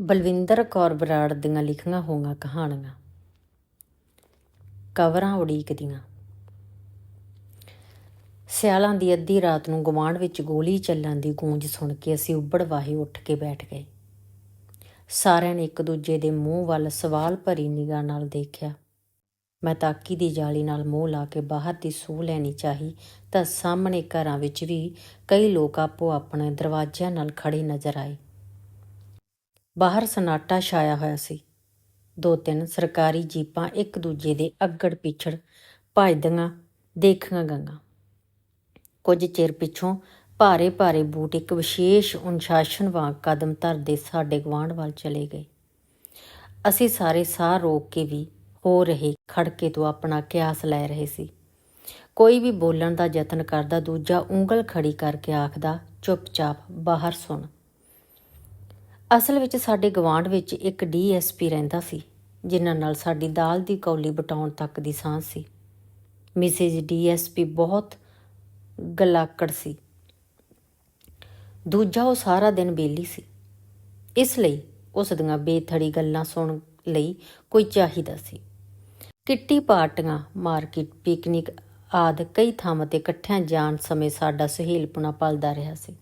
ਬਲਵਿੰਦਰ ਕੌਰ ਬਰਾੜ ਦੀਆਂ ਲਿਖੀਆਂ ਹੋਈਆਂ ਕਹਾਣੀਆਂ। ਕਵਰਾਂ ਉਡੀਕਦੀਆਂ। ਸਿਆਲਾਂ ਦੀ ਅੱਧੀ ਰਾਤ ਨੂੰ ਗੁਆਂਢ ਵਿੱਚ ਗੋਲੀ ਚੱਲਣ ਦੀ ਗੂੰਜ ਸੁਣ ਕੇ ਅਸੀਂ ਉੱਬੜ ਵਾਹੇ ਉੱਠ ਕੇ ਬੈਠ ਗਏ। ਸਾਰਿਆਂ ਨੇ ਇੱਕ ਦੂਜੇ ਦੇ ਮੂੰਹ ਵੱਲ ਸਵਾਲ ਭਰੀ ਨਿਗਾਹ ਨਾਲ ਦੇਖਿਆ। ਮੈਂ ਤਾਕੀ ਦੀ ਜਾਲੀ ਨਾਲ ਮੂੰਹ ਲਾ ਕੇ ਬਾਹਰ ਦੀ ਸੂਹ ਲੈਣੀ ਚਾਹੀ ਤਾਂ ਸਾਹਮਣੇ ਘਰਾਂ ਵਿੱਚ ਵੀ ਕਈ ਲੋਕ ਆਪੋ ਆਪਣੇ ਦਰਵਾਜ਼ਿਆਂ ਨਾਲ ਖੜੇ ਨਜ਼ਰ ਆਏ। ਬਾਹਰ ਸਨਾਟਾ ਛਾਇਆ ਹੋਇਆ ਸੀ। ਦੋ ਤਿੰਨ ਸਰਕਾਰੀ ਜੀਪਾਂ ਇੱਕ ਦੂਜੇ ਦੇ ਅੱਗੜ ਪਿੱਛੜ ਭੱਜਦੀਆਂ ਦੇਖੀਆਂ ਗਈਆਂ। ਕੁਝ ਚਿਰ ਪਿੱਛੋਂ ਭਾਰੇ ਭਾਰੇ ਬੂਟ ਇੱਕ ਵਿਸ਼ੇਸ਼ ਅਨੁਸ਼ਾਸਨ ਵਾਂਗ ਕਦਮ ਧਰਦੇ ਸਾਡੇ ਗੁਆਂਢ ਵੱਲ ਚਲੇ ਗਏ। ਅਸੀਂ ਸਾਰੇ ਸਾਹ ਰੋਕ ਕੇ ਵੀ ਹੋ ਰਹੇ ਖੜਕੇ ਤੋਂ ਆਪਣਾ ਕਿਆਸ ਲੈ ਰਹੇ ਸੀ। ਕੋਈ ਵੀ ਬੋਲਣ ਦਾ ਯਤਨ ਕਰਦਾ ਦੂਜਾ ਉਂਗਲ ਖੜੀ ਕਰਕੇ ਆਖਦਾ, ਚੁੱਪਚਾਪ, ਬਾਹਰ ਸੁਣ। ਅਸਲ ਵਿੱਚ ਸਾਡੇ ਗਵਾਂਢ ਵਿੱਚ ਇੱਕ ਡੀਐਸਪੀ ਰਹਿੰਦਾ ਸੀ, ਜਿਨ੍ਹਾਂ ਨਾਲ ਸਾਡੀ ਦਾਲ ਦੀ ਕੌਲੀ ਬਟਾਉਣ ਤੱਕ ਦੀ ਸਾਂਝ ਸੀ। ਮਿਸਿਸ ਡੀਐਸਪੀ ਬਹੁਤ ਗਲਾਕੜ ਸੀ। ਦੂਜਾ ਉਹ ਸਾਰਾ ਦਿਨ ਬੇਲੀ ਸੀ। ਇਸ ਲਈ ਉਸ ਦੀਆਂ ਬੇਥੜੀ ਗੱਲਾਂ ਸੁਣ ਲਈ ਕੋਈ ਚਾਹੀਦਾ ਸੀ। ਕਿੱਟੀ ਪਾਰਟੀਆਂ, ਮਾਰਕੀਟ, ਪਿਕਨਿਕ ਆਦ ਕਈ ਥਾਵਾਂ ਤੇ ਇਕੱਠਿਆਂ ਜਾਣ ਸਮੇਂ ਸਾਡਾ ਸੁਹੇਲਪੁਣਾ ਪਲਦਾ ਰਿਹਾ ਸੀ।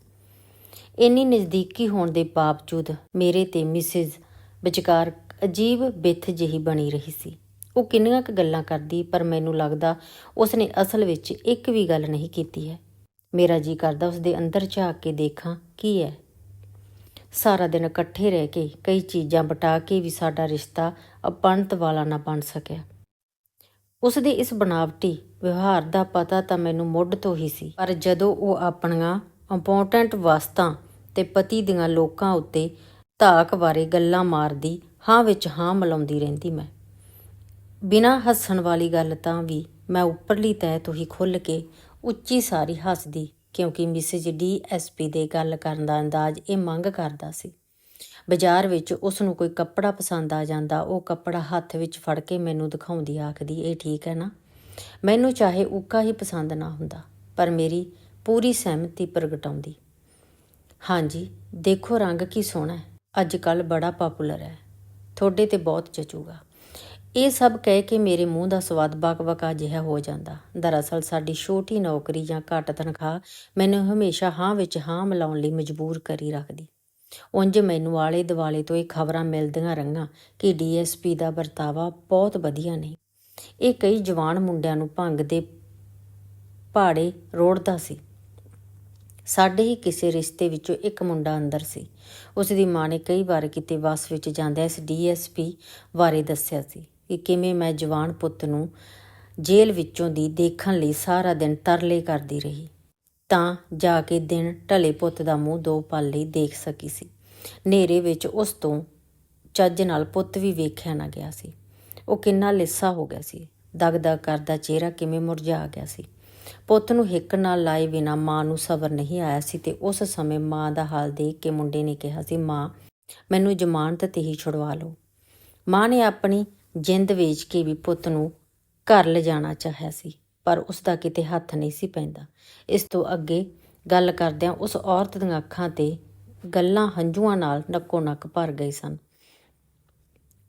ਇੰਨੀ ਨਜ਼ਦੀਕੀ ਹੋਣ ਦੇ ਬਾਵਜੂਦ ਮੇਰੇ ਤੇ ਮਿਸਿਸ ਵਿਚਕਾਰ ਅਜੀਬ ਬਿੱਥ ਜਿਹੀ ਬਣੀ ਰਹੀ ਸੀ। ਉਹ ਕਿੰਨੀਆਂ ਕੁ ਗੱਲਾਂ ਕਰਦੀ, ਪਰ ਮੈਨੂੰ ਲੱਗਦਾ ਉਸਨੇ ਅਸਲ ਵਿੱਚ ਇੱਕ ਵੀ ਗੱਲ ਨਹੀਂ ਕੀਤੀ ਹੈ। ਮੇਰਾ ਜੀ ਕਰਦਾ ਉਸਦੇ ਅੰਦਰ ਝਾਕ ਕੇ ਦੇਖਾਂ, ਕੀ ਹੈ? ਸਾਰਾ ਦਿਨ ਇਕੱਠੇ ਰਹਿ ਕੇ ਕਈ ਚੀਜ਼ਾਂ ਬਟਾ ਕੇ ਵੀ ਸਾਡਾ ਰਿਸ਼ਤਾ ਅਪਣਤ ਵਾਲਾ ਨਾ ਬਣ ਸਕਿਆ। ਉਸ ਦੇ ਇਸ ਬਣਾਵਟੀ ਵਿਵਹਾਰ ਦਾ ਪਤਾ ਤਾਂ ਮੈਨੂੰ ਮੁੱਢ ਤੋਂ ਹੀ ਸੀ, ਪਰ ਜਦੋਂ ਉਹ ਆਪਣੀਆਂ ਇੰਪੋਰਟੈਂਟ ਵਸਤਾਂ ਤੇ ਪਤੀ ਦੀਆਂ ਲੋਕਾਂ ਉੱਤੇ ਧਾਕ ਬਾਰੇ ਗੱਲਾਂ ਮਾਰਦੀ ਹਾਂ ਵਿੱਚ ਹਾਂ ਮਿਲਾਉਂਦੀ ਰਹਿੰਦੀ ਮੈਂ। ਬਿਨਾਂ ਹੱਸਣ ਵਾਲੀ ਗੱਲ ਤਾਂ ਵੀ ਮੈਂ ਉੱਪਰਲੀ ਤਹਿ ਤੋਂ ਹੀ ਖੁੱਲ ਕੇ ਉੱਚੀ ਸਾਰੀ ਹੱਸਦੀ, ਕਿਉਂਕਿ ਮਿਸਿਸ ਡੀਐਸਪੀ ਦੇ ਗੱਲ ਕਰਨ ਦਾ ਅੰਦਾਜ਼ ਇਹ ਮੰਗ ਕਰਦਾ ਸੀ। ਬਾਜ਼ਾਰ ਵਿੱਚ ਉਸ ਨੂੰ ਕੋਈ ਕੱਪੜਾ ਪਸੰਦ ਆ ਜਾਂਦਾ, ਉਹ ਕੱਪੜਾ ਹੱਥ ਵਿੱਚ ਫੜ ਕੇ ਮੈਨੂੰ ਦਿਖਾਉਂਦੀ, ਆਖਦੀ, ਇਹ ਠੀਕ ਹੈ ਨਾ? ਮੈਨੂੰ ਚਾਹੇ ਉੱਕਾ ਹੀ ਪਸੰਦ ਨਾ ਹੁੰਦਾ, ਪਰ ਮੇਰੀ ਪੂਰੀ ਸਹਿਮਤੀ ਪ੍ਰਗਟਾਉਂਦੀ। ਹਾਂਜੀ, ਦੇਖੋ ਰੰਗ ਕੀ ਸੋਹਣਾ ਹੈ। ਅੱਜ ਕੱਲ ਬੜਾ ਪਪੂਲਰ ਹੈ। ਤੁਹਾਡੇ ਤੇ ਬਹੁਤ ਜਚੂਗਾ। ਇਹ ਸਭ ਕਹਿ ਕੇ ਮੇਰੇ ਮੂੰਹ ਦਾ ਸਵਾਦ ਬਕ-ਬਕਾ ਜਿਹਾ ਹੋ ਜਾਂਦਾ। ਦਰਅਸਲ ਸਾਡੀ ਛੋਟੀ ਨੌਕਰੀ ਜਾਂ ਘੱਟ ਤਨਖਾਹ ਮੈਨੂੰ ਹਮੇਸ਼ਾ ਹਾਂ ਵਿੱਚ ਹਾਂ ਮਿਲਾਉਣ ਲਈ ਮਜਬੂਰ ਕਰੀ ਰੱਖਦੀ। ਉਂਝ ਮੈਨੂੰ ਆਲੇ ਦਿਵਾਲੇ ਤੋਂ ਇਹ ਖਬਰਾਂ ਮਿਲਦੀਆਂ ਰੰਗਾਂ ਕਿ ਡੀਐਸਪੀ ਦਾ ਵਰਤਾਵਾ ਬਹੁਤ ਵਧੀਆ ਨਹੀਂ। ਇਹ ਕਈ ਜਵਾਨ ਮੁੰਡਿਆਂ ਨੂੰ ਭੰਗ ਦੇ ਪਹਾੜੇ ਰੋੜਦਾ ਸੀ। ਸਾਡੇ ਹੀ ਕਿਸੇ ਰਿਸ਼ਤੇ ਵਿੱਚੋਂ ਇੱਕ ਮੁੰਡਾ ਅੰਦਰ ਸੀ। ਉਸ ਦੀ ਮਾਂ ਨੇ ਕਈ ਵਾਰ ਕਿਤੇ ਬੱਸ ਵਿੱਚ ਜਾਂਦਿਆਂ ਇਸ ਡੀਐਸਪੀ ਬਾਰੇ ਦੱਸਿਆ ਸੀ ਕਿ ਕਿਵੇਂ ਮੈਂ ਜਵਾਨ ਪੁੱਤ ਨੂੰ ਜੇਲ੍ਹ ਵਿੱਚੋਂ ਦੀ ਦੇਖਣ ਲਈ ਸਾਰਾ ਦਿਨ ਤਰਲੇ ਕਰਦੀ ਰਹੀ, ਤਾਂ ਜਾ ਕੇ ਦਿਨ ਢਲੇ ਪੁੱਤ ਦਾ ਮੂੰਹ ਦੋ ਪਲ ਲਈ ਦੇਖ ਸਕੀ ਸੀ। ਨੇਰੇ ਵਿੱਚ ਉਸ ਤੋਂ ਚੱਜ ਨਾਲ ਪੁੱਤ ਵੀ ਵੇਖਿਆ ਨਾ ਗਿਆ ਸੀ। ਉਹ ਕਿੰਨਾ ਲਿੱਸਾ ਹੋ ਗਿਆ ਸੀ। ਦਗਦਗ ਕਰਦਾ ਚਿਹਰਾ ਕਿਵੇਂ ਮੁਰਝਾ ਗਿਆ ਸੀ। ਪੁੱਤ ਨੂੰ ਹਿੱਕ ਨਾਲ ਲਾਏ ਬਿਨਾ ਮਾਂ ਨੂੰ ਸਬਰ ਨਹੀਂ ਆਇਆ ਸੀ ਤੇ ਉਸ ਸਮੇਂ ਮਾਂ ਦਾ ਹਾਲ ਦੇਖ ਕੇ ਮੁੰਡੇ ਨੇ ਕਿਹਾ ਸੀ, ਮਾਂ, ਮੈਨੂੰ ਜ਼ਮਾਨਤ ਤੇ ਹੀ ਛੁਡਵਾ ਲਓ। ਮਾਂ ਨੇ ਆਪਣੀ ਜਿੰਦ ਵੇਚ ਕੇ ਵੀ ਪੁੱਤ ਨੂੰ ਘਰ ਲਿਜਾਣਾ ਚਾਹਿਆ ਸੀ, ਪਰ ਉਸ ਦਾ ਕਿਤੇ ਹੱਥ ਨਹੀਂ ਸੀ ਪੈਂਦਾ। ਇਸ ਤੋਂ ਅੱਗੇ ਗੱਲ ਕਰਦਿਆਂ ਉਸ ਔਰਤ ਦੀਆਂ ਅੱਖਾਂ ਤੇ ਗੱਲਾਂ ਹੰਝੂਆਂ ਨਾਲ ਨੱਕੋ ਨੱਕ ਭਰ ਗਏ ਸਨ।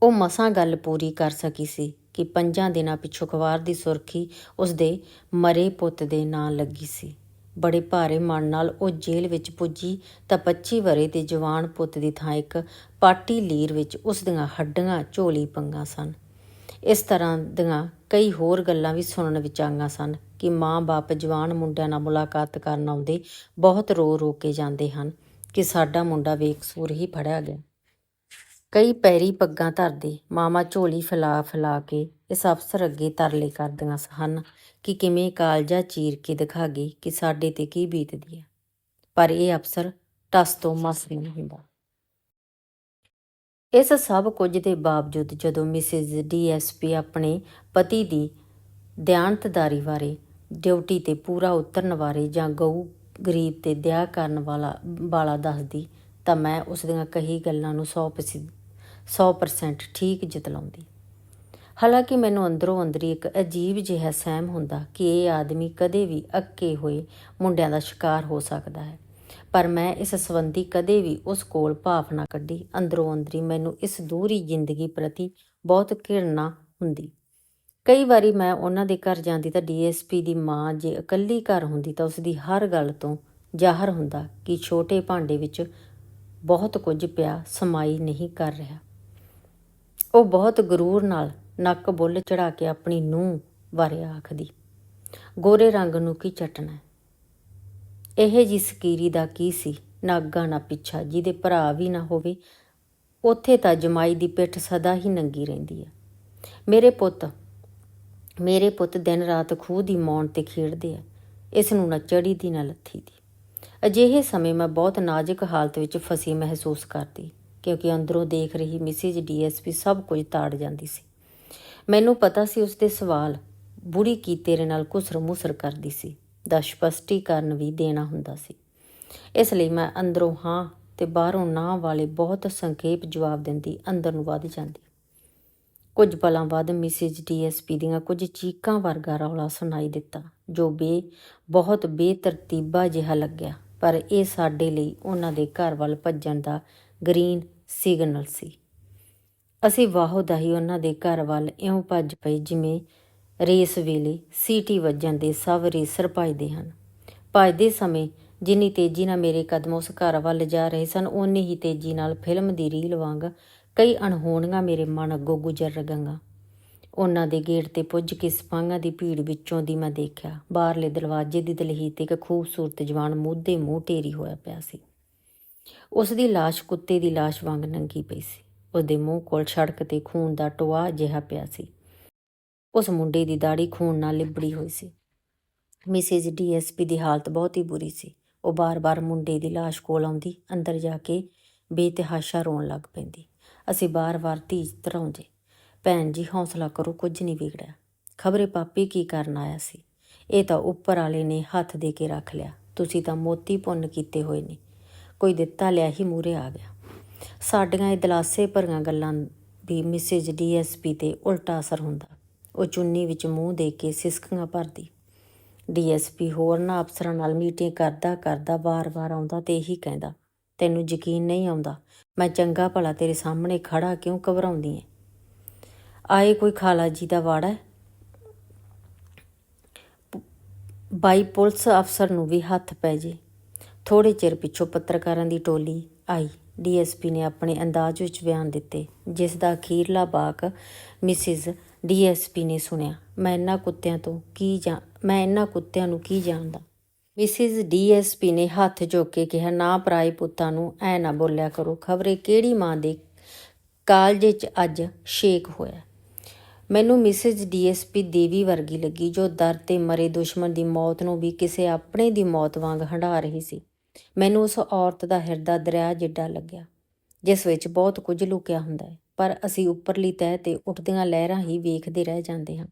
ਉਹ ਮਸਾਂ ਗੱਲ ਪੂਰੀ ਕਰ ਸਕੀ ਸੀ। ਕਿ ਪੰਜਾਂ ਦਿਨਾਂ ਪਿਛੋਂ ਅਖਬਾਰ ਦੀ ਸੁਰਖੀ ਉਸ ਦੇ ਮਰੇ ਪੁੱਤ ਦੇ ਨਾਂ ਲੱਗੀ ਸੀ। ਬੜੇ ਭਾਰੇ ਮਨ ਨਾਲ ਉਹ ਜੇਲ੍ਹ ਵਿੱਚ ਪੁੱਜੀ ਤਾਂ 25 ਵਰੇ ਦੇ ਜਵਾਨ ਪੁੱਤ ਦੀ ਥਾਂ ਇੱਕ ਪਾਟੀ ਲੀਰ ਵਿੱਚ ਉਸ ਦੀਆਂ ਹੱਡੀਆਂ ਝੋਲੀ ਪੰਗਾ ਸਨ। ਇਸ ਤਰ੍ਹਾਂ ਦੀਆਂ ਕਈ ਹੋਰ ਗੱਲਾਂ ਵੀ ਸੁਣਨ ਵਿੱਚ ਆਈਆਂ ਸਨ ਕਿ ਮਾਂ-ਬਾਪ ਜਵਾਨ ਮੁੰਡਿਆਂ ਨਾਲ ਮੁਲਾਕਾਤ ਕਰਨ ਆਉਂਦੇ ਬਹੁਤ ਰੋ ਰੋ ਕੇ ਜਾਂਦੇ ਹਨ ਕਿ ਸਾਡਾ ਮੁੰਡਾ ਵੇਕਸੂਰ ਹੀ ਫੜਿਆ ਗਿਆ। ਕਈ ਪੈਰੀ ਪੱਗਾਂ ਧਰਦੇ ਮਾਮਾ ਝੋਲੀ ਫੈਲਾ ਫੈਲਾ ਕੇ ਇਸ ਅਫਸਰ ਅੱਗੇ ਤਰਲੇ ਕਰਦੀਆਂ ਹਨ ਕਿ ਕਿਵੇਂ ਕਾਲਜਾ ਚੀਰ ਕੇ ਦਿਖਾਗੇ ਕਿ ਸਾਡੇ ਤੇ ਕੀ ਬੀਤਦੀ ਹੈ ਪਰ ਇਹ ਅਫਸਰ ਟਸ ਤੋਂ ਮਸ ਨਹੀਂ ਹੁੰਦਾ। ਇਸ ਸਭ ਕੁਝ ਦੇ ਬਾਵਜੂਦ ਜਦੋਂ ਮਿਸਿਸ ਡੀਐਸਪੀ ਆਪਣੇ ਪਤੀ ਦੀ ਦਿਆਨਤਦਾਰੀ ਬਾਰੇ, ਡਿਊਟੀ ਤੇ ਪੂਰਾ ਉਤਰਨ ਬਾਰੇ ਜਾਂ ਗਊ ਗਰੀਬ ਤੇ ਦਇਆ ਕਰਨ ਵਾਲਾ ਵਾਲਾ ਦੱਸਦੀ, ਤਾਂ ਮੈਂ ਉਸ ਦੀਆਂ ਕਹੀ ਗੱਲਾਂ ਨੂੰ 100% 100% ਠੀਕ ਜਿਤਲਾਉਂਦੀ ਹਾਲਾਂਕਿ ਮੈਨੂੰ ਅੰਦਰੋਂ ਅੰਦਰੀ ਇੱਕ ਅਜੀਬ ਜਿਹਾ ਸਹਿਮ ਹੁੰਦਾ ਕਿ ਇਹ ਆਦਮੀ ਕਦੇ ਵੀ ਅੱਕੇ ਹੋਏ ਮੁੰਡਿਆਂ ਦਾ ਸ਼ਿਕਾਰ ਹੋ ਸਕਦਾ ਹੈ। ਪਰ ਮੈਂ ਇਸ ਸੰਬੰਧੀ ਕਦੇ ਵੀ ਉਸ ਕੋਲ ਭਾਫ ਨਾ ਕੱਢੀ। ਅੰਦਰੋਂ ਅੰਦਰੀ ਮੈਨੂੰ ਇਸ ਦੂਰੀ ਜ਼ਿੰਦਗੀ ਪ੍ਰਤੀ ਬਹੁਤ ਘਿਰਣਾ ਹੁੰਦੀ। ਕਈ ਵਾਰੀ ਮੈਂ ਉਹਨਾਂ ਦੇ ਘਰ ਜਾਂਦੀ ਤਾਂ ਡੀਐਸਪੀ ਦੀ ਮਾਂ ਜੇ ਇਕੱਲੀ ਘਰ ਹੁੰਦੀ ਤਾਂ ਉਸ ਦੀ ਹਰ ਗੱਲ ਤੋਂ ਜ਼ਾਹਰ ਹੁੰਦਾ ਕਿ ਛੋਟੇ ਭਾਂਡੇ ਵਿੱਚ ਬਹੁਤ ਕੁਝ ਪਿਆ, ਸਮਾਈ ਨਹੀਂ ਕਰ ਰਿਹਾ। ਉਹ ਬਹੁਤ ਗਰੂਰ ਨਾਲ ਨੱਕ ਬੁੱਲ ਚੜਾ ਕੇ ਆਪਣੀ ਨੂੰਹ ਬਾਰੇ ਆਖਦੀ, ਗੋਰੇ ਰੰਗ ਨੂੰ ਕੀ ਚਟਣਾ ਇਹ ਜੀ ਸਕੀਰੀ ਦਾ ਕੀ ਸੀ? ਨਾ ਅੱਗਾ ਨਾ ਪਿੱਛਾ, ਜਿਹਦੇ ਭਰਾ ਵੀ ਨਾ ਹੋਵੇ, ਉੱਥੇ ਤਾਂ ਜਮਾਈ ਦੀ ਪਿੱਠ ਸਦਾ ਹੀ ਨੰਗੀ ਰਹਿੰਦੀ ਹੈ। ਮੇਰੇ ਪੁੱਤ ਮੇਰੇ ਪੁੱਤ ਦਿਨ ਰਾਤ ਖੂਹ ਦੀ ਮੌਣ ਤੇ ਖੇਡਦੇ ਆ, ਇਸ ਨੂੰ ਨਾ ਚੜੀ ਦੀ ਨਾ ਲੱਥੀ ਦੀ। ਅਜਿਹੇ ਸਮੇਂ ਮੈਂ ਬਹੁਤ ਨਾਜ਼ੁਕ ਹਾਲਤ ਵਿੱਚ ਫਸੀ ਮਹਿਸੂਸ ਕਰਦੀ। ਕਿਉਂਕਿ ਅੰਦਰੋਂ ਦੇਖ ਰਹੀ ਮਿਸਿਸ ਡੀਐਸਪੀ ਸਭ ਕੁਝ ਤਾੜ ਜਾਂਦੀ ਸੀ। ਮੈਨੂੰ ਪਤਾ ਸੀ ਉਸ ਦੇ ਸਵਾਲ ਬੁੜੀ ਕੀ ਤੇਰੇ ਨਾਲ ਕੁਸਰ ਮੁਸਰ ਕਰਦੀ ਸੀ, ਦਾ ਸਪਸ਼ਟੀਕਰਨ ਵੀ ਦੇਣਾ ਹੁੰਦਾ ਸੀ। ਇਸ ਲਈ ਮੈਂ ਅੰਦਰੋਂ ਹਾਂ ਤੇ ਬਾਹਰੋਂ ਨਾ ਵਾਲੇ ਬਹੁਤ ਸੰਖੇਪ ਜਵਾਬ ਦਿੰਦੀ, ਅੰਦਰ ਨੂੰ ਵੱਧ ਜਾਂਦੀ। ਕੁਝ ਪਲਾਂ ਬਾਅਦ ਮਿਸਿਸ ਡੀਐਸਪੀ ਦੀਆਂ ਕੁਝ ਚੀਕਾਂ ਵਰਗਾ ਰੌਲਾ ਸੁਣਾਈ ਦਿੱਤਾ, ਜੋ ਬੇ, ਬਹੁਤ ਬੇਤਰਤੀਬਾ ਜਿਹਾ ਲੱਗਿਆ, ਪਰ ਇਹ ਸਾਡੇ ਲਈ ਉਹਨਾਂ ਦੇ ਘਰ ਵੱਲ ਭੱਜਣ ਦਾ ਗ੍ਰੀਨ ਸਿਗਨਲ ਸੀ। ਅਸੀਂ ਵਾਹੋ ਦਾਹੀ ਉਹਨਾਂ ਦੇ ਘਰ ਵੱਲ ਇਉਂ ਭੱਜ ਪਏ ਜਿਵੇਂ ਰੇਸ ਵੇਲੇ ਸੀਟੀ ਵੱਜਣ ਦੇ ਸਭ ਰੇਸਰ ਭੱਜਦੇ ਹਨ। ਭੱਜਦੇ ਸਮੇਂ ਜਿੰਨੀ ਤੇਜ਼ੀ ਨਾਲ ਮੇਰੇ ਕਦਮ ਉਸ ਘਰ ਵੱਲ ਜਾ ਰਹੇ ਸਨ, ਓਨੀ ਹੀ ਤੇਜ਼ੀ ਨਾਲ ਫਿਲਮ ਦੀ ਰੀਲ ਵਾਂਗ ਕਈ ਅਣਹੋਣੀਆਂ ਮੇਰੇ ਮਨ ਅੱਗੋਂ ਗੁਜ਼ਰ ਰਗੰਗਾ ਉਹਨਾਂ ਦੇ ਗੇਟ ਤੇ ਪੁੱਜ ਕੇ ਸਿਪਾਹੀਆਂ ਦੀ ਭੀੜ ਵਿੱਚੋਂ ਦੀ ਮੈਂ ਦੇਖਿਆ, ਬਾਹਰਲੇ ਦਰਵਾਜ਼ੇ ਦੀ ਦਲਹੀ ਤੇ ਇੱਕ ਖੂਬਸੂਰਤ ਜਵਾਨ ਮੂਧੇ ਮੂੰਹ ਢੇਰੀ ਹੋਇਆ ਪਿਆ ਸੀ। ਉਸ ਦੀ ਲਾਸ਼ ਕੁੱਤੇ ਦੀ ਲਾਸ਼ ਵਾਂਗ ਨੰਗੀ ਪਈ ਸੀ। ਉਹਦੇ ਮੂੰਹ ਕੋਲ ਸੜਕ ਤੇ ਖੂਨ ਦਾ ਟੋਆ ਜਿਹਾ ਪਿਆ ਸੀ। ਉਸ ਮੁੰਡੇ ਦੀ ਦਾੜੀ ਖੂਨ ਨਾਲ ਲਿਬੜੀ ਹੋਈ ਸੀ। ਮਿਸਿਸ ਡੀਐਸਪੀ ਦੀ ਹਾਲਤ ਬਹੁਤ ਹੀ ਬੁਰੀ ਸੀ। ਉਹ ਬਾਰ-ਬਾਰ ਮੁੰਡੇ ਦੀ ਲਾਸ਼ ਕੋਲ ਆਉਂਦੀ, ਅੰਦਰ ਜਾ ਕੇ ਬੇਤਹਾਸ਼ਾ ਰੋਣ ਲੱਗ ਪੈਂਦੀ। ਅਸੀਂ ਬਾਰ-ਬਾਰ ਧੀਜ ਧਰਾਉਂਦੇ। ਭੈਣ ਜੀ, ਹੌਸਲਾ ਕਰੋ, ਕੁਝ ਨਹੀਂ ਵਿਗੜਿਆ। ਖਬਰੇ ਪਾਪੀ ਕੀ ਕਰਨ ਆਇਆ ਸੀ? ਇਹ ਤਾਂ ਉੱਪਰ ਵਾਲੇ ਨੇ ਹੱਥ ਦੇ ਕੇ ਰੱਖ ਲਿਆ। ਤੁਸੀਂ ਤਾਂ ਮੋਤੀ ਪੁੰਨ ਕੀਤੇ ਹੋਏ ਨੇ। ਕੋਈ ਦਿੱਤਾ ਲਿਆ ਹੀ ਮੂਰੇ ਆ ਗਿਆ। ਸਾਡੀਆਂ ਇਹ ਦਲਾਸੇ ਭਰੀਆਂ ਗੱਲਾਂ ਵੀ ਮਿਸਿਸ ਡੀਐਸਪੀ ਤੇ ਉਲਟਾ ਅਸਰ ਹੁੰਦਾ। ਉਹ ਚੁੰਨੀ ਵਿੱਚ ਮੂੰਹ ਦੇ ਕੇ ਸਿਸਕੀਆਂ ਭਰਦੀ। ਡੀਐਸਪੀ ਹੋਰਨਾਂ ਅਫਸਰਾਂ ਨਾਲ ਮੀਟਿੰਗ ਕਰਦਾ ਕਰਦਾ ਵਾਰ-ਵਾਰ ਆਉਂਦਾ ਤੇ ਇਹੀ ਕਹਿੰਦਾ, ਤੈਨੂੰ ਯਕੀਨ ਨਹੀਂ ਆਉਂਦਾ, ਮੈਂ ਚੰਗਾ ਭਲਾ ਤੇਰੇ ਸਾਹਮਣੇ ਖੜਾ ਕਿਉਂ ਘਬਰਾਉਂਦੀ ਐ ਆਏ ਕੋਈ ਖਾਲਾ ਜੀ ਦਾ ਵਾੜਾ ਬਾਈ ਪੁਲਿਸ ਅਫਸਰ ਨੂੰ ਵੀ ਹੱਥ ਪੈ ਜੇ। ਥੋੜੇ ਚਿਰ ਪਿੱਛੋਂ ਪੱਤਰਕਾਰਾਂ ਦੀ ਟੋਲੀ ਆਈ। ਡੀਐਸਪੀ ਨੇ ਆਪਣੇ ਅੰਦਾਜ਼ ਵਿੱਚ ਬਿਆਨ ਦਿੱਤੇ, ਜਿਸ ਦਾ ਅਖੀਰਲਾ ਬਾਕ ਮਿਸਿਸ ਡੀਐਸਪੀ ਨੇ ਸੁਣਿਆ। ਮੈਂ ਇਹਨਾਂ ਕੁੱਤਿਆਂ ਤੋਂ ਕੀ ਜਾਂ, ਮੈਂ ਇਹਨਾਂ ਕੁੱਤਿਆਂ ਨੂੰ ਕੀ ਜਾਣਦਾ? ਮਿਸਿਸ ਡੀਐਸਪੀ ਨੇ ਹੱਥ ਚੁੱਕ ਕੇ ਕਿਹਾ, ਨਾ ਪਰਾਏ ਪੁੱਤਾਂ ਨੂੰ ਐ ਨਾ ਬੋਲਿਆ ਕਰੋ। ਖਬਰੇ ਕਿਹੜੀ ਮਾਂ ਦੇ ਕਾਲਜੇ 'ਚ ਅੱਜ ਸ਼ੇਕ ਹੋਇਆ? ਮੈਨੂੰ ਮਿਸਿਸ ਡੀਐਸਪੀ ਦੇਵੀ ਵਰਗੀ ਲੱਗੀ, ਜੋ ਦਰ ਤੇ ਮਰੇ ਦੁਸ਼ਮਣ ਦੀ ਮੌਤ ਨੂੰ ਵੀ ਕਿਸੇ ਆਪਣੇ ਦੀ ਮੌਤ ਵਾਂਗ ਹੰਢਾ ਰਹੀ ਸੀ। ਮੈਨੂੰ ਉਸ ਔਰਤ ਦਾ ਹਿਰਦਾ ਦਰਿਆ ਜਿੱਡਾ ਲੱਗਿਆ, ਜਿਸ ਵਿੱਚ ਬਹੁਤ ਕੁਝ ਲੁਕਿਆ ਹੁੰਦਾ ਹੈ, ਪਰ ਅਸੀਂ ਉੱਪਰਲੀ ਤਹਿ ਤੇ ਉੱਠਦੀਆਂ ਲਹਿਰਾਂ ਹੀ ਵੇਖਦੇ ਰਹਿ ਜਾਂਦੇ ਹਾਂ।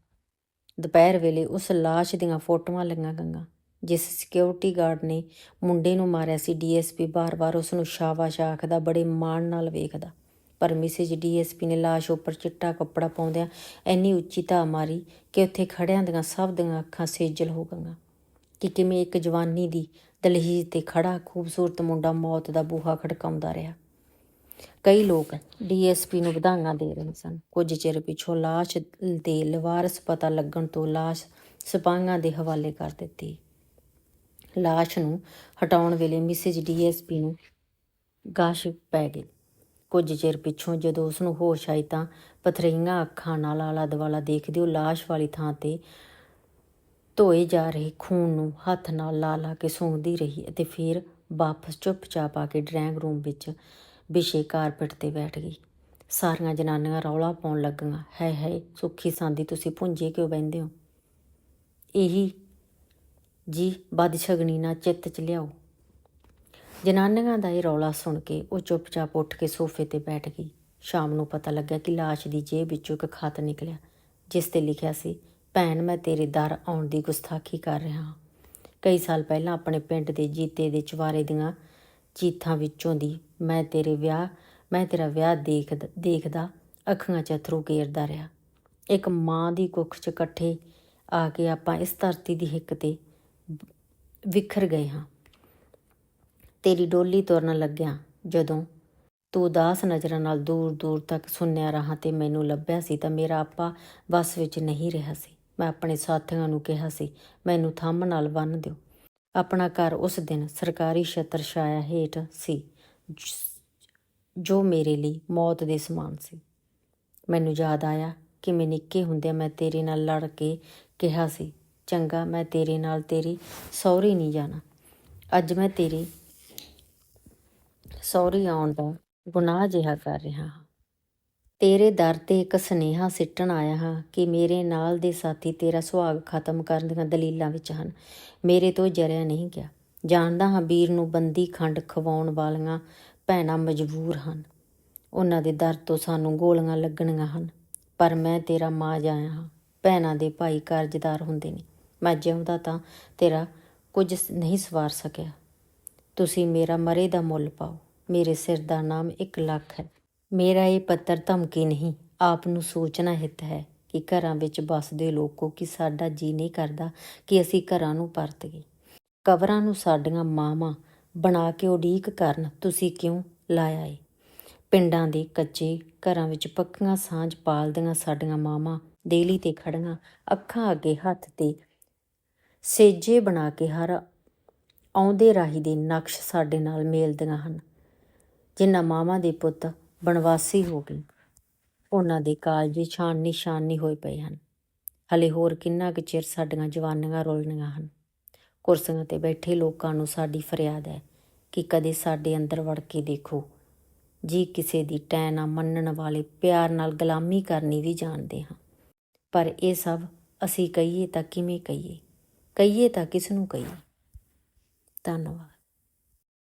ਦੁਪਹਿਰ ਵੇਲੇ ਉਸ ਲਾਸ਼ ਦੀਆਂ ਫੋਟੋਆਂ ਲੱਗੀਆਂ ਗੰਗਾ ਜਿਸ ਸਿਕਿਉਰਿਟੀ ਗਾਰਡ ਨੇ ਮੁੰਡੇ ਨੂੰ ਮਾਰਿਆ ਸੀ। ਡੀਐਸਪੀ ਬਾਰ-ਬਾਰ ਉਸ ਨੂੰ ਸ਼ਾਬਾਸ਼ ਆਖਦਾ, ਬੜੇ ਮਾਣ ਨਾਲ ਵੇਖਦਾ, ਪਰ ਮਿਸਿਸ ਡੀਐਸਪੀ ਨੇ ਲਾਸ਼ ਉੱਪਰ ਚਿੱਟਾ ਕੱਪੜਾ ਪਾਉਂਦਿਆਂ ਇੰਨੀ ਉੱਚੀ ਧਾ ਮਾਰੀ ਕਿ ਉੱਥੇ ਖੜਿਆਂ ਦੀਆਂ ਸਭ ਦੀਆਂ ਅੱਖਾਂ ਸੇਜਲ ਹੋ ਗਈਆਂ। ਕਿ ਕਿਵੇਂ ਇੱਕ ਜਵਾਨੀ ਦੀ ਦਲਹੀਜ਼ ਤੇ ਖੜਾ, ਖੂਬਸੂਰਤ ਮੁੰਡਾ ਮੌਤ ਦਾ ਬੂਹਾ ਖੜਕਾਉਂਦਾ ਰਿਹਾ। ਕਈ ਲੋਕ ਡੀਐਸਪੀ ਨੂੰ ਵਧਾਈਆਂ ਦੇ ਰਹੇ ਸਨ। ਕੁਝ ਚਿਰ ਪਿਛੋਂ ਲਾਸ਼ ਦੇ ਲਵਾਰਸ ਪਤਾ ਲੱਗਣ ਤੋਂ ਲਾਸ਼ ਸਿਪਾਹੀਆਂ ਦੇ ਹਵਾਲੇ ਕਰ ਦਿੱਤੀ। ਲਾਸ਼ ਨੂੰ ਹਟਾਉਣ ਵੇਲੇ ਮਿਸਿਸ ਡੀਐਸਪੀ ਨੂੰ ਗਾਸ਼ ਪੈ ਗਈ। ਕੁਝ ਚਿਰ ਪਿਛੋਂ ਜਦੋਂ ਉਸ ਨੂੰ ਹੋਸ਼ ਆਈ ਤਾਂ ਪਥਰੀਆਂ ਅੱਖਾਂ ਨਾਲ ਆਲਾ ਦੁਆਲਾ ਦੇਖਦੇ ਉਹ ਲਾਸ਼ ਵਾਲੀ ਥਾਂ ਤੇ ਧੋਏ ਜਾ ਰਹੇ ਖੂਨ ਨੂੰ ਹੱਥ ਨਾਲ ਲਾ ਲਾ ਕੇ ਸੁੰਘਦੀ ਰਹੀ ਅਤੇ ਫਿਰ ਵਾਪਸ ਚੁੱਪਚਾਪ ਆ ਕੇ ਡਰਾਇੰਗ ਰੂਮ ਵਿੱਚ ਵਿਛੇ ਕਾਰਪੈਟ ਤੇ ਬੈਠ ਗਈ। ਸਾਰੀਆਂ ਜਨਾਨੀਆਂ ਰੌਲਾ ਪਾਉਣ ਲੱਗੀਆਂ। ਹੈ ਹੈ ਸੁੱਖੀ ਸਾਂਦੀ ਤੁਸੀਂ ਭੁੰਜੇ ਕਿਉਂ ਬਹਿੰਦੇ ਹੋ? ਇਹੀ ਜੀ ਬਦਸ਼ਗਨੀ ਨਾ ਚਿੱਤ ਚ ਲਿਆਓ। ਜਨਾਨੀਆਂ ਦਾ ਇਹ ਰੌਲਾ ਸੁਣ ਕੇ ਉਹ ਚੁੱਪਚਾਪ ਉੱਠ ਕੇ ਸੋਫੇ ਤੇ ਬੈਠ ਗਈ। ਸ਼ਾਮ ਨੂੰ ਪਤਾ ਲੱਗਾ ਕਿ ਲਾਸ਼ ਦੀ ਜੇਬ ਵਿੱਚੋਂ ਇੱਕ ਖਤ ਨਿਕਲਿਆ, ਜਿਸ ਤੇ ਲਿਖਿਆ ਸੀ ਭੈਣ, ਮੈਂ ਤੇਰੇ ਦਰ ਆਉਣ ਦੀ ਗੁਸਤਾਖੀ ਕਰ ਰਿਹਾ ਹਾਂ। ਕਈ ਸਾਲ ਪਹਿਲਾਂ ਆਪਣੇ ਪਿੰਡ ਦੇ ਜੀਤੇ ਦੇ ਚਵਾਰੇ ਦੀਆਂ ਚੀਥਾਂ ਵਿੱਚੋਂ ਦੀ ਮੈਂ ਤੇਰੇ ਵਿਆਹ, ਮੈਂ ਤੇਰਾ ਵਿਆਹ ਦੇਖ, ਦੇਖਦਾ, ਅੱਖਾਂ 'ਚ ਅਥਰੂ ਗੇਰਦਾ ਰਿਹਾ। ਇੱਕ ਮਾਂ ਦੀ ਕੁੱਖ 'ਚ ਇਕੱਠੇ ਆ ਕੇ ਆਪਾਂ ਇਸ ਧਰਤੀ ਦੀ ਹਿੱਕ ਤੇ ਵਿਖਰ ਗਏ ਹਾਂ। ਤੇਰੀ ਡੋਲੀ ਤੁਰਨ ਲੱਗਿਆ ਜਦੋਂ ਤੂੰ ਉਦਾਸ ਨਜ਼ਰਾਂ ਨਾਲ ਦੂਰ ਦੂਰ ਤੱਕ ਸੁੰਨਿਆ ਰਹਾ ਤੇ ਮੈਨੂੰ ਲੱਭਿਆ ਸੀ ਤਾਂ ਮੇਰਾ ਆਪਾ ਬਸ ਵਿੱਚ ਨਹੀਂ ਰਿਹਾ ਸੀ। ਮੈਂ ਆਪਣੇ ਸਾਥੀਆਂ ਨੂੰ ਕਿਹਾ ਸੀ, ਮੈਨੂੰ ਥੰਮ ਨਾਲ ਬੰਨ੍ਹ ਦਿਓ। ਆਪਣਾ ਘਰ ਉਸ ਦਿਨ ਸਰਕਾਰੀ ਛਤਰ ਛਾਇਆ ਹੇਠ ਸੀ, ਜੋ ਮੇਰੇ ਲਈ ਮੌਤ ਦੇ ਸਮਾਨ ਸੀ। ਮੈਨੂੰ ਯਾਦ ਆਇਆ ਕਿ ਮੈਂ ਨਿੱਕੇ ਹੁੰਦਿਆਂ ਮੈਂ ਤੇਰੇ ਨਾਲ ਲੜ ਕੇ ਕਿਹਾ ਸੀ, ਚੰਗਾ, ਮੈਂ ਤੇਰੇ ਨਾਲ ਤੇਰੀ ਸਹੁਰੇ ਨਹੀਂ ਜਾਣਾ। ਅੱਜ ਮੈਂ ਤੇਰੀ ਸਹੁਰੇ ਆਉਣ ਦਾ ਗੁਨਾਹ ਜਿਹਾ ਕਰ ਰਿਹਾ ਹਾਂ। ਤੇਰੇ ਦਰ ਤੇ ਇੱਕ ਸੁਨੇਹਾ ਸਿੱਟਣ ਆਇਆ ਹਾਂ ਕਿ ਮੇਰੇ ਨਾਲ ਦੇ ਸਾਥੀ ਤੇਰਾ ਸੁਹਾਗ ਖਤਮ ਕਰਨ ਦੀਆਂ ਦਲੀਲਾਂ ਵਿੱਚ ਹਨ। ਮੇਰੇ ਤੋਂ ਜਰਿਆ ਨਹੀਂ ਗਿਆ। ਜਾਣਦਾ ਹਾਂ ਵੀਰ ਨੂੰ ਬੰਦੀ ਖੰਡ ਖਵਾਉਣ ਵਾਲੀਆਂ ਭੈਣਾਂ ਮਜਬੂਰ ਹਨ। ਉਹਨਾਂ ਦੇ ਦਰ ਤੋਂ ਸਾਨੂੰ ਗੋਲੀਆਂ ਲੱਗਣੀਆਂ ਹਨ। ਪਰ ਮੈਂ ਤੇਰਾ ਮਾਂ ਜਾਇਆ ਹਾਂ। ਭੈਣਾਂ ਦੇ ਭਾਈ ਕਰਜ਼ਦਾਰ ਹੁੰਦੇ ਨੇ। ਮੈਂ ਜਿਉਂਦਾ ਤਾਂ ਤੇਰਾ ਕੁਝ ਨਹੀਂ ਸਵਾਰ ਸਕਿਆ। ਤੁਸੀਂ ਮੇਰਾ ਮਰੇ ਦਾ ਮੁੱਲ ਪਾਓ। ਮੇਰੇ ਸਿਰ ਦਾ ਨਾਮ 1 ਲੱਖ ਹੈ। ਮੇਰਾ ਇਹ ਪੱਤਰ ਧਮਕੀ ਨਹੀਂ, ਆਪ ਨੂੰ ਸੋਚਣਾ ਹਿੱਤ ਹੈ ਕਿ ਘਰਾਂ ਵਿੱਚ ਵੱਸਦੇ ਲੋਕੋ ਕਿ ਸਾਡਾ ਜੀ ਨਹੀਂ ਕਰਦਾ ਕਿ ਅਸੀਂ ਘਰਾਂ ਨੂੰ ਪਰਤ ਗਏ ਕਬਰਾਂ ਨੂੰ ਸਾਡੀਆਂ ਮਾਵਾਂ ਬਣਾ ਕੇ ਉਡੀਕ ਕਰਨ ਤੁਸੀਂ ਕਿਉਂ ਲਾਇਆ ਏ? ਪਿੰਡਾਂ ਦੇ ਕੱਚੇ ਘਰਾਂ ਵਿੱਚ ਪੱਕੀਆਂ ਸਾਂਝ ਪਾਲਦੀਆਂ ਸਾਡੀਆਂ ਮਾਵਾਂ ਦੇਲੀ ਤੇ ਖੜੀਆਂ ਅੱਖਾਂ ਅੱਗੇ ਹੱਥ ਤੇ ਸੇਜੇ ਬਣਾ ਕੇ ਹਰ ਆਉਂਦੇ ਰਾਹੀ ਦੇ ਨਕਸ਼ ਸਾਡੇ ਨਾਲ ਮੇਲਦੀਆਂ ਹਨ। ਜਿਨ੍ਹਾਂ ਮਾਵਾਂ ਦੇ ਪੁੱਤ ਬਣਵਾਸੀ ਹੋ ਗਈ। ਉਹਨਾਂ ਦੇ ਕਾਲਜੇ ਛਾਨ ਨਿਸ਼ਾਨ ਨਹੀਂ ਹੋਏ ਪਏ ਹਨ। ਹਲੇ ਹੋਰ ਕਿੰਨਾ ਕੁ ਚਿਰ ਸਾਡੀਆਂ ਜਵਾਨੀਆਂ ਰੁਲਣੀਆਂ ਹਨ। ਕੁਰਸੀਆਂ ਤੇ ਬੈਠੇ ਲੋਕਾਂ ਨੂੰ ਸਾਡੀ ਫਰਿਆਦ ਹੈ ਕਿ ਕਦੇ ਸਾਡੇ ਅੰਦਰ ਵੜ ਕੇ ਦੇਖੋ। ਜੀ ਕਿਸੇ ਦੀ ਟੈ ਨਾ ਮੰਨਣ ਵਾਲੇ ਪਿਆਰ ਨਾਲ ਗੁਲਾਮੀ ਕਰਨੀ ਵੀ ਜਾਣਦੇ ਹਾਂ। ਪਰ ਇਹ ਸਭ ਅਸੀਂ ਕਹੀਏ ਤਾਂ ਕਿਵੇਂ ਕਹੀਏ? ਕਹੀਏ ਤਾਂ ਕਿਸ ਨੂੰ ਕਹੀਏ? ਧੰਨਵਾਦ।